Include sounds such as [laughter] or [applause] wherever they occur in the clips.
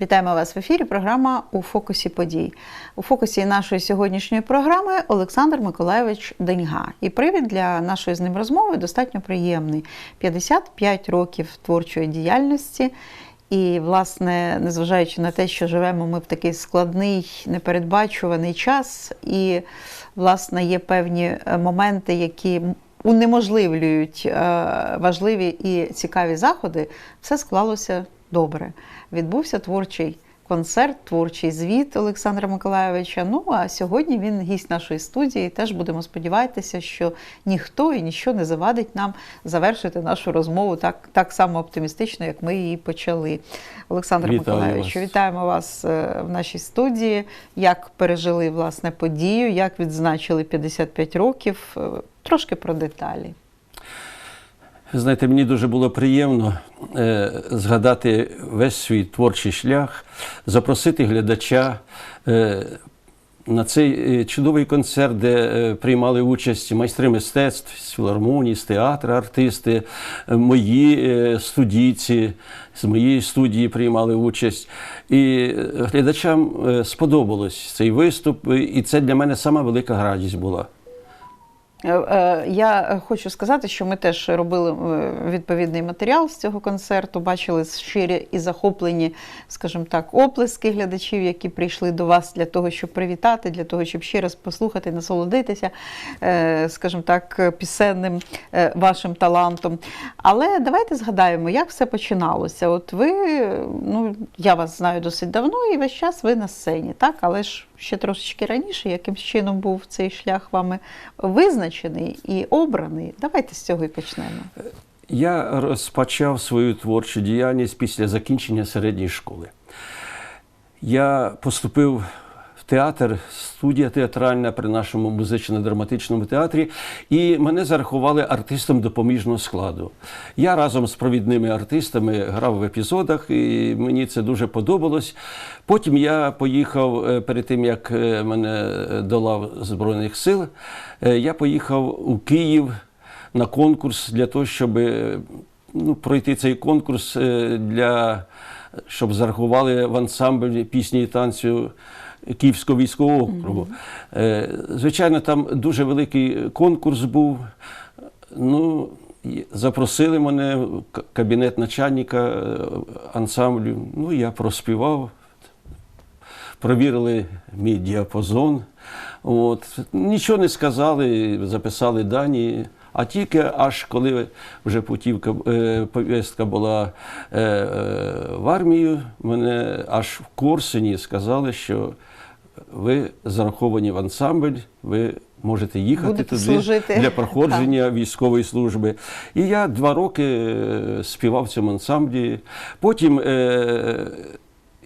Вітаємо вас в ефірі. Програма у фокусі подій. У фокусі нашої сьогоднішньої програми Олександр Миколайович Деньга. І привід для нашої з ним розмови достатньо приємний: 55 років творчої діяльності. І, власне, незважаючи на те, що живемо ми в такий складний, непередбачуваний час, і, власне, є певні е, моменти, які унеможливлюють е, важливі і цікаві заходи, все склалося добре. Відбувся творчий концерт, творчий звіт Олександра Миколайовича. Ну а сьогодні він гість нашої студії. Теж будемо сподіватися, що ніхто і ніщо не завадить нам завершити нашу розмову так, так само оптимістично, як ми її почали. Олександр Вітаю Миколайовичу, вас. вітаємо вас е, в нашій студії. Як пережили власне подію, як відзначили 55 років? Е, Трошки про деталі. Знаєте, мені дуже було приємно е, згадати весь свій творчий шлях, запросити глядача е, на цей е, чудовий концерт, де е, приймали участь майстри мистецтв з філармонії, з театру, артисти, е, мої е, студійці з моєї студії приймали участь. І е, глядачам е, сподобалось цей виступ, і це для мене сама велика радість була. Е, е, Я хочу сказати, що ми теж робили е, відповідний матеріал з цього концерту, бачили щирі і захоплені, скажімо так, оплески глядачів, які прийшли до вас для того, щоб привітати, для того, щоб ще раз послухати, насолодитися, скажімо так, пісенним вашим талантом. Але давайте згадаємо, як все починалося. От ви, ну я вас знаю досить давно, і весь час ви на сцені, так? Але ж ще трошечки раніше, яким чином був цей шлях вами визначений і обраний. Давайте з цього і почнемо. Я розпочав свою творчу діяльність після закінчення середньої школи. Я поступив театр, студія театральна при нашому музично-драматичному театрі, і мене зарахували артистом допоміжного складу. Я разом з провідними артистами грав в епізодах, і мені це дуже подобалось. Потім я поїхав е, перед тим, як е, мене до лав Збройних сил, е, я поїхав у Київ на конкурс для того, щоб е, ну, пройти цей конкурс е, для щоб зарахували в ансамбль пісні і танцю Київського військового округу. Е, Звичайно, там дуже великий конкурс був. Ну, запросили мене в кабінет начальника е, ансамблю. Ну, я проспівав, провірили мій діапазон. От. Нічого не сказали, записали дані. А тільки аж коли вже путівка, е, повістка була в армію, мене аж в Корсуні сказали, що ви зараховані в ансамбль, ви можете їхати Будете туди служити. для проходження військової служби. І я два роки е, співав в цьому ансамблі. Потім е,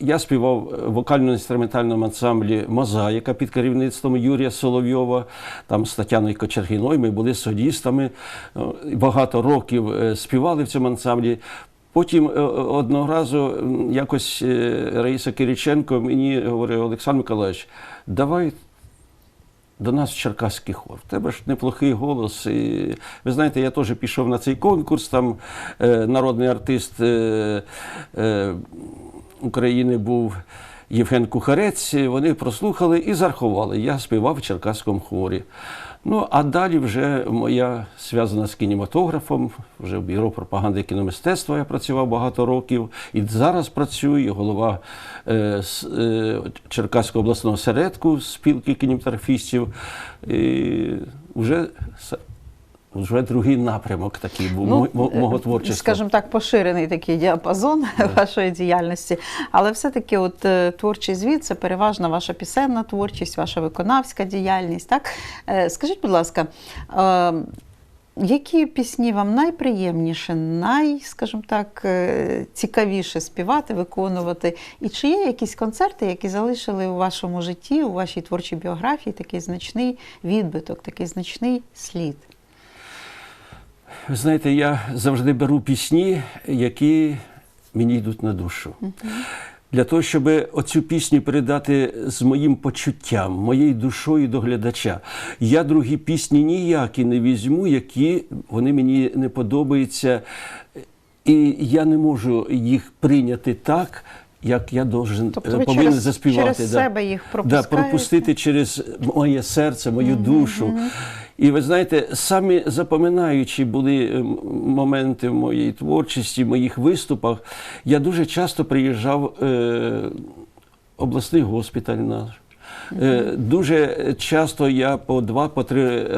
я співав в вокально-інструментальному ансамблі Мозаїка під керівництвом Юрія Соловйова, там з Тетяною Кочергіною. Ми були солістами. Е, Багато років е, співали в цьому ансамблі. Потім е, одного разу якось е, Раїса Кириченко мені говорить, Олександр Миколаївич, давай до нас Черкаський хор. В тебе ж неплохий голос. І, ви знаєте, я теж пішов на цей конкурс. Там е, народний артист е, е, України був Євген Кухарець. Вони прослухали і зарахували. Я співав в Черкаському хорі. Ну, а далі вже моя зв'язана з кінематографом, вже в бюро пропаганди кіномистецтва я працював багато років. І зараз працюю, голова е, е, Черкаського обласного середку спілки кінематографістів. І вже, вже другий напрямок такий був мо- мо- мого творчості. Ну, Скажімо так, поширений такий діапазон [laughs] вашої діяльності. Але все-таки, от е, творчий звіт це переважна ваша пісенна творчість, ваша виконавська діяльність. Так? Е, Скажіть, будь ласка, е, які пісні вам найприємніше, най, скажімо так, е, цікавіше співати, виконувати? І чи є якісь концерти, які залишили у вашому житті, у вашій творчій біографії такий значний відбиток, такий значний слід? Ви знаєте, я завжди беру пісні, які мені йдуть на душу. Для того, щоб оцю пісню передати з моїм почуттям, моєю душою до глядача. Я другі пісні ніякі не візьму, які вони мені не подобаються. І я не можу їх прийняти так, як я должен, Тобто е, ви повинен через, заспівати. через да. себе їх Да, пропустити через моє серце, мою душу. І ви знаєте, самі запоминаючі були е, моменти в моїй творчості, в моїх виступах. Я дуже часто приїжджав е, обласний госпіталь наш. Е, Дуже часто я по два, по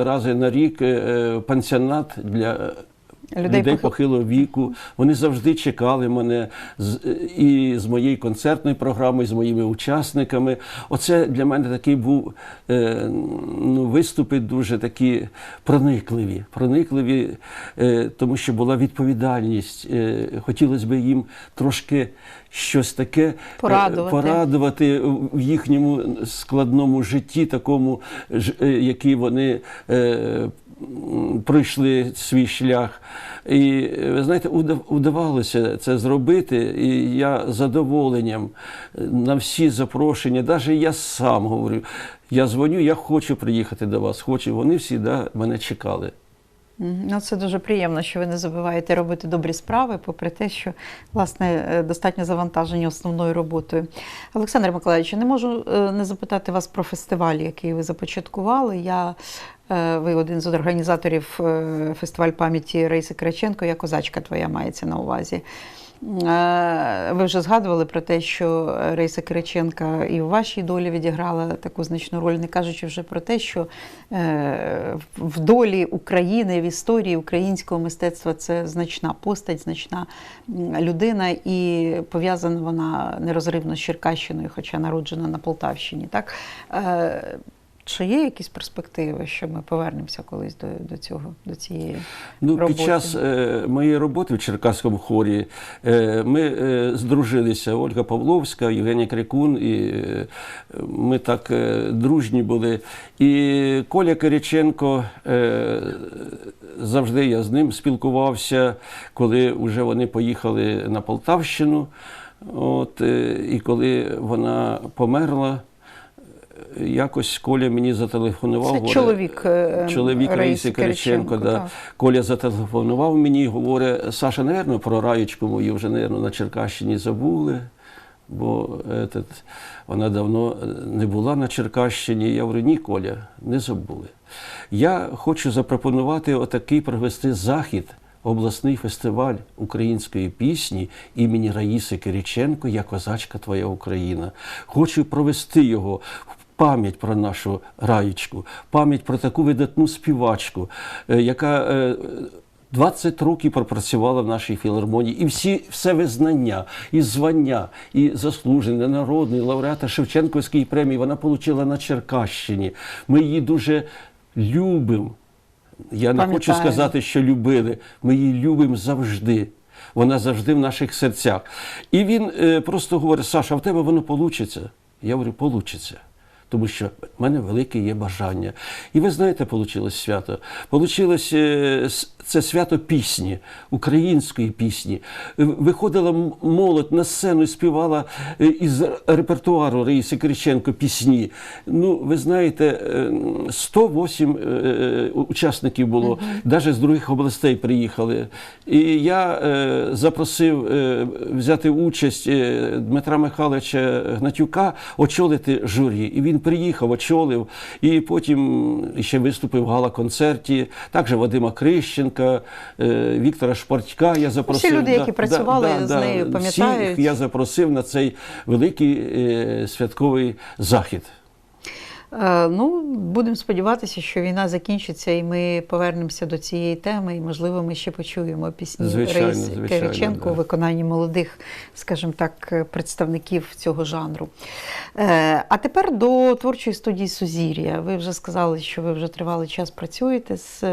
рази на рік е, пансіонат для Людей людей, похилого віку. Вони завжди чекали мене з, і з моєю концертною програмою, з моїми учасниками. Оце для мене такий був е, ну, виступи дуже такі проникливі. Проникливі, е, тому що була відповідальність. Е, хотілося б їм трошки щось таке е, Порадувати. порадувати в їхньому складному житті, такому, е, який вони. е, Пройшли свій шлях, і ви знаєте, удавалося це зробити. І я задоволенням е, на всі запрошення, навіть я сам говорю, я дзвоню, я хочу приїхати до вас. Хочу. Вони всі да, мене чекали. Ну, це дуже приємно, що ви не забуваєте робити добрі справи, попри те, що власне е, достатньо завантажені основною роботою. Олександр Миколаївич, не можу е, не запитати вас про фестиваль, який ви започаткували. Я ви один з організаторів е, фестиваль пам'яті Раїси Краченко, я козачка твоя мається на увазі. Е, Ви вже згадували про те, що Рейса Кириченка і в вашій долі відіграла таку значну роль, не кажучи вже про те, що е, в долі України, в історії українського мистецтва це значна постать, значна людина, і пов'язана вона нерозривно з Черкащиною, хоча народжена на Полтавщині. Так? Чи є якісь перспективи, що ми повернемося колись до, до цього, до цієї Ну, роботи? під час е, моєї роботи в Черкаському хорі е, ми е, здружилися Ольга Павловська, Євгенія Крикун, і е, ми так е, дружні були. І Коля Кириченко, е, завжди я з ним спілкувався, коли вже вони поїхали на Полтавщину. От, е, і коли вона померла, якось Коля мені зателефонував. Це говорить, чоловік, е, чоловік Раїси Кириченко. Да. так. Коля зателефонував мені і говорить, Саша, напевно, про раєчку мою вже, напевно, на Черкащині забули, бо этот, вона давно не була на Черкащині. Я говорю, ні, Коля, не забули. Я хочу запропонувати отакий провести захід. Обласний фестиваль української пісні імені Раїси Кириченко Я козачка Твоя Україна. Хочу провести його в пам'ять про нашу раєчку, пам'ять про таку видатну співачку, е, яка е, 20 років пропрацювала в нашій філармонії, і всі все визнання, і звання, і заслужений народний лауреата Шевченківської премії вона отримала на Черкащині. Ми її дуже любимо. Я не хочу сказати, що любили. Ми її любимо завжди. Вона завжди в наших серцях. І він е, просто говорить: Саша, а в тебе воно получиться. Я говорю, получиться. Тому що в мене велике є бажання. І ви знаєте, вийшло свято. Получилось е, це свято пісні, української пісні. Е, Виходила молодь на сцену і співала е, із репертуару Раїси Кириченко пісні. Ну, ви знаєте, е, 108 е, учасників було, навіть з других областей приїхали. І я запросив взяти участь Дмитра Михайловича Гнатюка, очолити журі. І він приїхав, очолив, і потім ще виступив в гала-концерті. Також Вадима Крищенка, е, Віктора Шпортька. Я запросив. люди, які працювали з нею, пам'ятають. Всіх я запросив на цей великий е, святковий захід. Е, Ну, будемо сподіватися, що війна закінчиться, і ми повернемося до цієї теми, і, можливо, ми ще почуємо пісні Звичайно, Раїси звичайно, Кириченко да. у виконанні молодих, скажімо так, представників цього жанру. А тепер до творчої студії Сузір'я. Ви вже сказали, що ви вже тривалий час працюєте з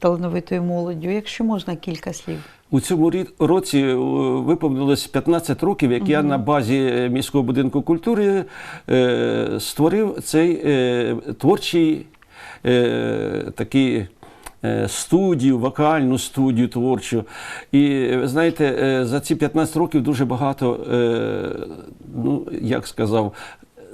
талановитою молоддю. Якщо можна, кілька слів. У цьому році е, виповнилось 15 років, як я на базі е, міського будинку культури е, створив цей творчий такий. Студію, вокальну студію творчу. І ви знаєте, за ці 15 років дуже багато, ну як сказав,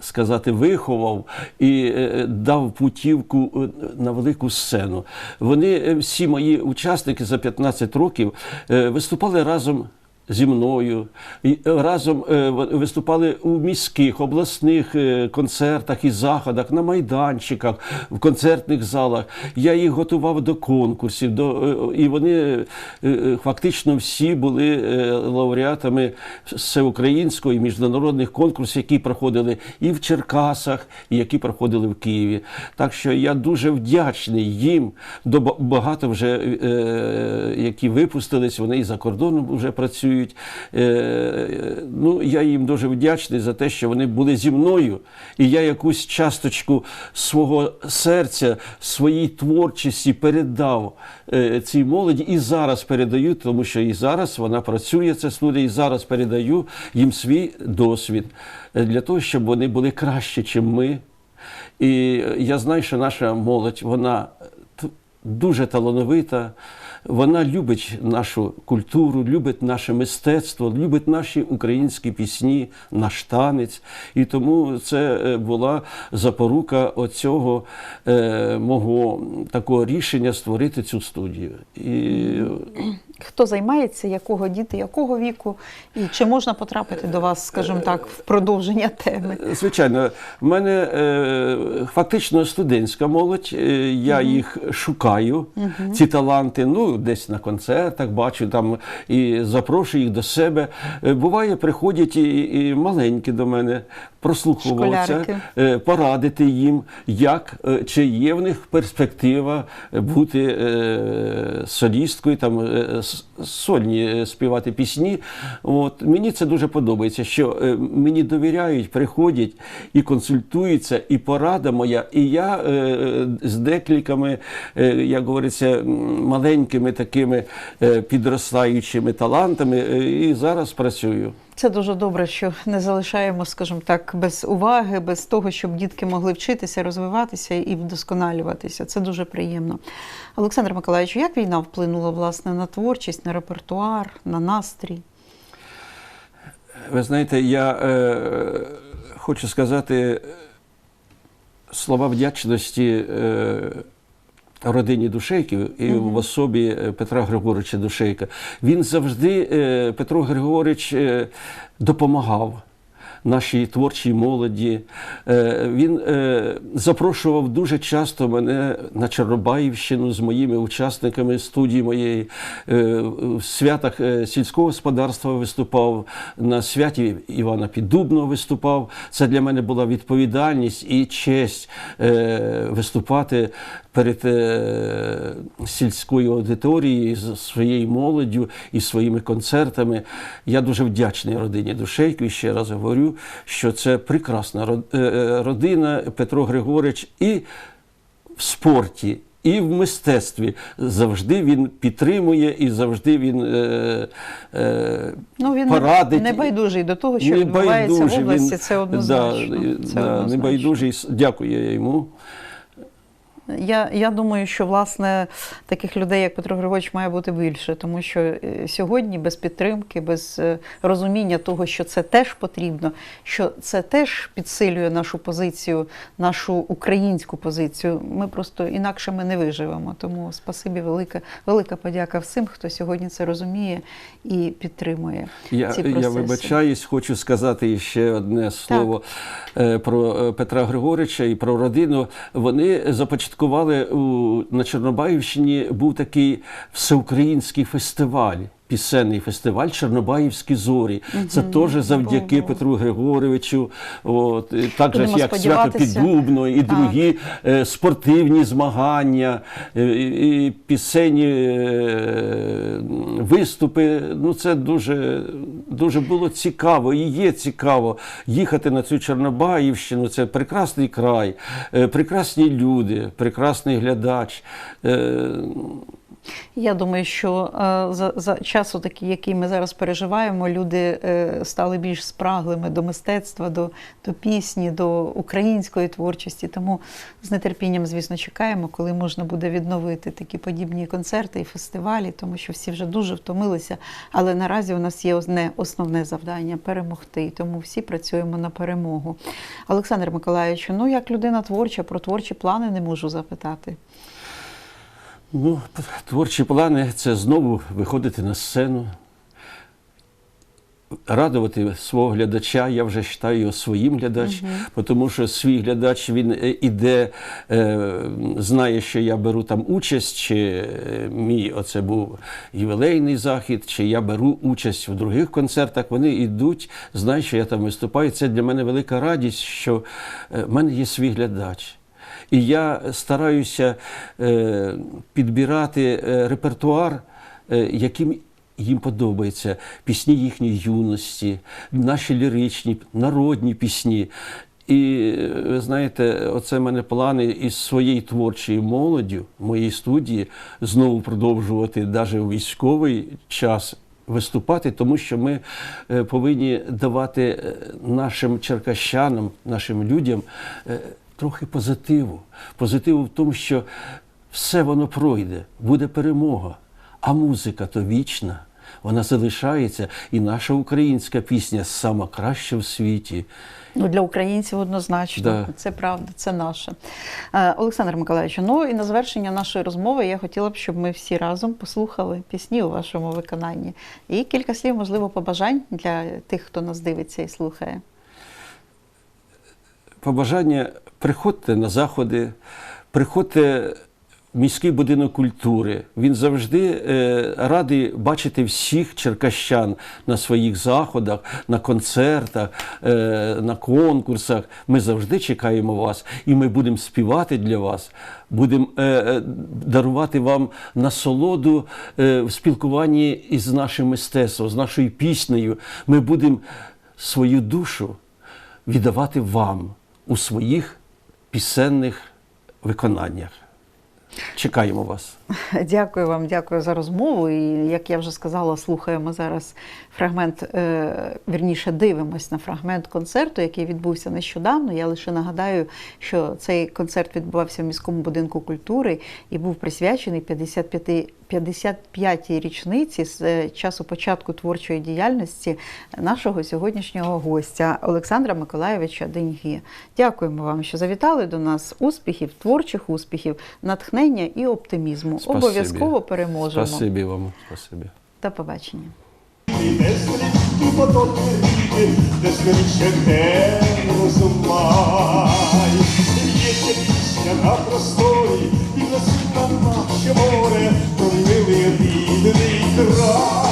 сказати, виховав і е, дав путівку е, на велику сцену. Вони е, всі мої учасники за 15 років е, виступали разом зі мною. І разом е, виступали у міських, обласних е, концертах і заходах, на майданчиках, в концертних залах. Я їх готував до конкурсів, до, е, і вони е, е, фактично всі були е, лауреатами всеукраїнського і міжнародних конкурсів, які проходили і в Черкасах, і які проходили в Києві. Так що я дуже вдячний їм. До багато вже е, які випустились, вони і за кордоном вже працюють. Е, ну, я їм дуже вдячний за те, що вони були зі мною, і я якусь часточку свого серця, своїй творчості передав е, цій молоді. І зараз передаю, тому що і зараз вона працює, ця студія, і зараз передаю їм свій досвід е, для того, щоб вони були краще, ніж ми. І я знаю, що наша молодь, вона дуже талановита, вона любить нашу культуру, любить наше мистецтво, любить наші українські пісні, наш танець. І тому це е, була запорука оцього е, мого такого рішення створити цю студію. І Хто займається, якого діти, якого віку, і чи можна потрапити до вас, скажімо так, в продовження теми? Звичайно, в мене е, фактично студентська молодь. е, Я їх шукаю, ці таланти. Ну, десь на концертах бачу там і запрошую їх до себе. Е, Буває, приходять і, і маленькі до мене прослуховуватися, е, порадити їм, як е, чи є в них перспектива бути е, солісткою, там е, сольні е, співати пісні. От мені це дуже подобається, що е, мені довіряють, приходять і консультуються, і порада моя. І я е, з декількома, е, як говориться, маленькими такими підростаючими талантами, і зараз працюю. Це дуже добре, що не залишаємо, скажімо так, без уваги, без того, щоб дітки могли вчитися, розвиватися і вдосконалюватися. Це дуже приємно. Олександр Миколаївич, як війна вплинула власне на творчість, на репертуар, на настрій? Ви знаєте, я е, хочу сказати слова вдячності е, родині Душейків і в особі е, Петра Григоровича Душейка. Він завжди, е, Петро Григорович, е, допомагав. Нашій творчій молоді. Е, Він е, запрошував дуже часто мене на Чорнобаївщину з моїми учасниками студії моєї. Е, В святах сільського господарства виступав, на святі Івана Піддубного виступав. Це для мене була відповідальність і честь виступати перед сільською аудиторією з своєю молоддю і своїми концертами. Я дуже вдячний родині Душейку і ще раз говорю, що це прекрасна е, е, родина Петро Григорич і в спорті. І в мистецтві завжди він підтримує і завжди він е, е, Ну він порадить. не байдужий до того, що Не відбувається в області. він- це однозначно. Да, це да, однозначно. небайдужий. Дякую я йому. Я, я думаю, що власне таких людей, як Петро Григорович, має бути більше, тому що е, сьогодні без підтримки, без е, розуміння того, що це теж потрібно, що це теж підсилює нашу позицію, нашу українську позицію. Ми просто інакше ми не виживемо. Тому спасибі велика, велика подяка всім, хто сьогодні це розуміє і підтримує. Я, ці я вибачаюсь, хочу сказати ще одне слово е, про Петра Григорича і про родину. Вони започаткували у, на Чорнобаївщині був такий всеукраїнський фестиваль. Пісенний фестиваль Чорнобаївські зорі. Це теж завдяки. Петру Григоровичу, от, так же як свято. Піддубно, і другі е, спортивні змагання, е, і, пісенні е, виступи. Ну це дуже, дуже було цікаво і є цікаво їхати на цю Чорнобаївщину. Це прекрасний край, прекрасні люди, прекрасний глядач. Я думаю, що е, за, за часу, такий, який ми зараз переживаємо, люди е, стали більш спраглими до мистецтва, до, до пісні, до української творчості. Тому з нетерпінням, звісно, чекаємо, коли можна буде відновити такі подібні концерти і фестивалі, тому що всі вже дуже втомилися. Але наразі у нас є одне основне завдання перемогти. Тому всі працюємо на перемогу. Олександр Миколаївич, ну як людина творча, про творчі плани не можу запитати. Ну, творчі плани це знову виходити на сцену. радувати свого глядача. Я вже вважаю його своїм глядачем, тому що свій глядач він е, іде, е, знає, що я беру там участь, чи е, мій оце був ювілейний захід, чи я беру участь в других концертах. Вони йдуть, знають, що я там виступаю. Це для мене велика радість, що в мене є свій глядач. І я стараюся е, підбирати е, репертуар, е, яким їм подобається пісні їхньої юності, наші ліричні, народні пісні. І ви знаєте, оце в мене плани із своєю творчою молоддю, моєї студії, знову продовжувати навіть у військовий час виступати, тому що ми повинні давати нашим черкащанам, нашим людям трохи позитиву. Позитиву в тому, що все воно пройде, буде перемога. А музика то вічна, вона залишається, і наша українська пісня сама краща в світі. Ну, для українців однозначно, Да. це правда, це наше. Е, Олександр Миколаївич, ну і на завершення нашої розмови я хотіла б, щоб ми всі разом послухали пісні у вашому виконанні. І кілька слів, можливо, побажань для тих, хто нас дивиться і слухає. Побажання приходьте на заходи, приходьте в міський будинок культури. Він завжди е, радий бачити всіх черкащан на своїх заходах, на концертах, е, на конкурсах. Ми завжди чекаємо вас, і ми будемо співати для вас. Будемо е, дарувати вам насолоду в спілкуванні із нашим мистецтвом, з нашою піснею. Ми будемо свою душу віддавати вам у своїх пісенних виконаннях. Чекаємо вас. [laughs] Дякую вам, дякую за розмову. І як я вже сказала, слухаємо зараз фрагмент, е, вірніше дивимось на фрагмент концерту, який відбувся нещодавно. Я лише нагадаю, що цей концерт відбувався в міському будинку культури і був присвячений 55 55-й річниці з е, часу початку творчої діяльності нашого сьогоднішнього гостя Олександра Миколаєвича Деньги. Дякуємо вам, що завітали до нас. Успіхів, творчих успіхів, натхнення і оптимізму. Спасибі. Обов'язково переможемо. Спасибі вам. Спасибі. До побачення. На просторі, і на море, промили рідний край.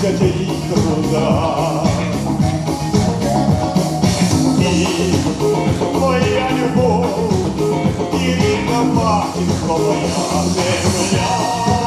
Край, завзяття і моя любов, і рідна моя земля.